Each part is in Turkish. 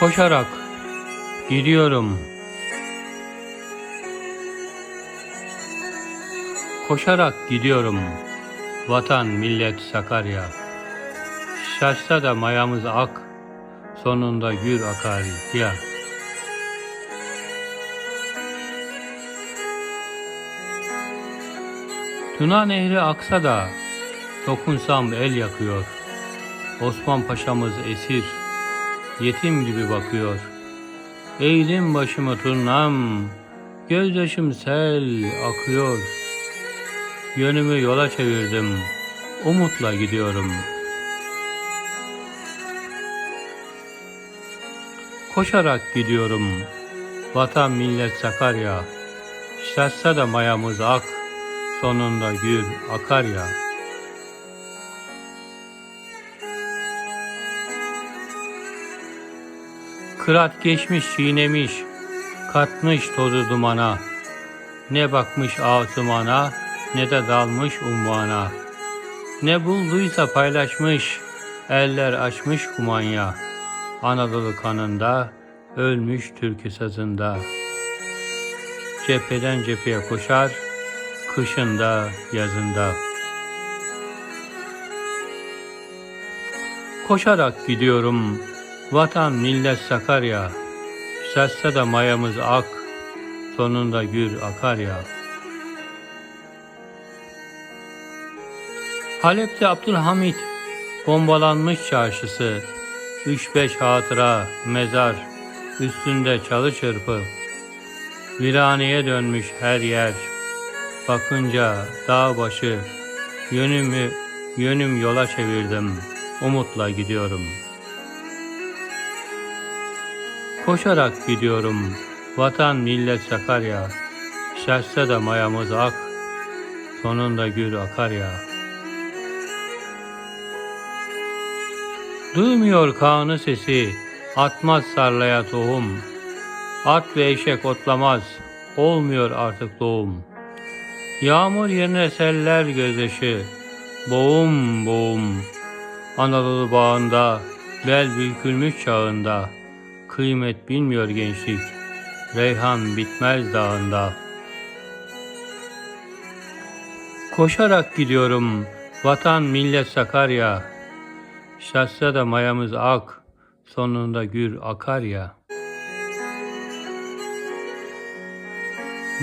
Koşarak gidiyorum. Koşarak gidiyorum. Vatan, millet, Sakarya. Şaşsa da mayamız ak, sonunda gür akar ya. Tuna Nehri aksa da dokunsam el yakıyor. Osman Paşa'mız esir, yetim gibi bakıyor. Eğdim başımı turnam, gözyaşım sel akıyor. Yönümü yola çevirdim, umutla gidiyorum. Koşarak gidiyorum, vatan millet Sakarya. Şaşsa da mayamız ak, sonunda gül akar ya. Kırat geçmiş çiğnemiş, katmış tozu dumana. Ne bakmış asımana, ne de dalmış umvana. Ne bulduysa paylaşmış, eller açmış kumanya. Anadolu kanında, ölmüş türkü sazında. Cepheden cepheye koşar, kışında, yazında. Koşarak gidiyorum, vatan millet Sakarya. Şaşsa da mayamız ak, sonunda gür akar ya. Halep'te Abdülhamit bombalanmış çarşısı. Üç beş hatıra, mezar, üstünde çalı çırpı. Viraneye dönmüş her yer. Bakınca dağ başı, yönümü, yönüm yola çevirdim. Umutla gidiyorum. Koşarak gidiyorum. Vatan millet Sakarya. Şaşsa da mayamız ak. Sonunda gül akar ya. Duymuyor kanı sesi, atmaz sarlaya tohum. At ve eşek otlamaz, olmuyor artık doğum. Yağmur yerine seller gözyaşı, boğum boğum. Anadolu bağında, bel bükülmüş çağında, kıymet bilmiyor gençlik, reyhan bitmez dağında. Koşarak gidiyorum, vatan millet Sakarya, şaşsa da mayamız ak, sonunda gür akar ya.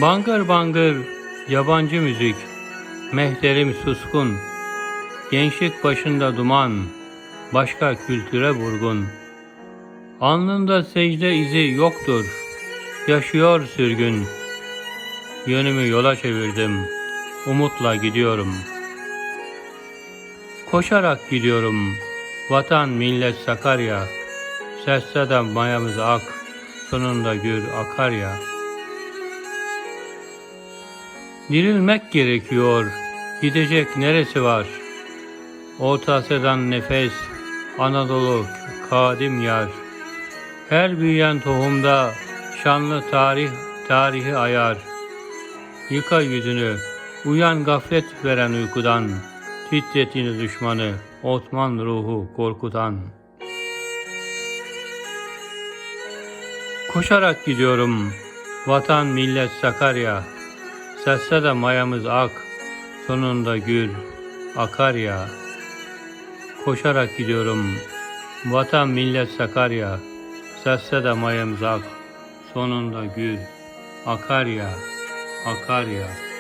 Bangır bangır yabancı müzik, mehterim suskun, gençlik başında duman, başka kültüre vurgun. Alnında secde izi yoktur, yaşıyor sürgün. Yönümü yola çevirdim, umutla gidiyorum. Koşarak gidiyorum, vatan millet Sakarya. Da mayamız ak, sonunda gür akar ya. Dirilmek gerekiyor, gidecek neresi var? Orta nefes, Anadolu kadim yar. Her büyüyen tohumda şanlı tarih, tarihi ayar. Yıka yüzünü, uyan gaflet veren uykudan, titretini düşmanı, Osman ruhu korkutan. Koşarak gidiyorum, vatan millet Sakarya. Sesse de mayamız ak, sonunda gül akar ya. Koşarak gidiyorum, vatan millet Sakarya. Sesse de mayamız ak, sonunda gül akar ya, akar ya.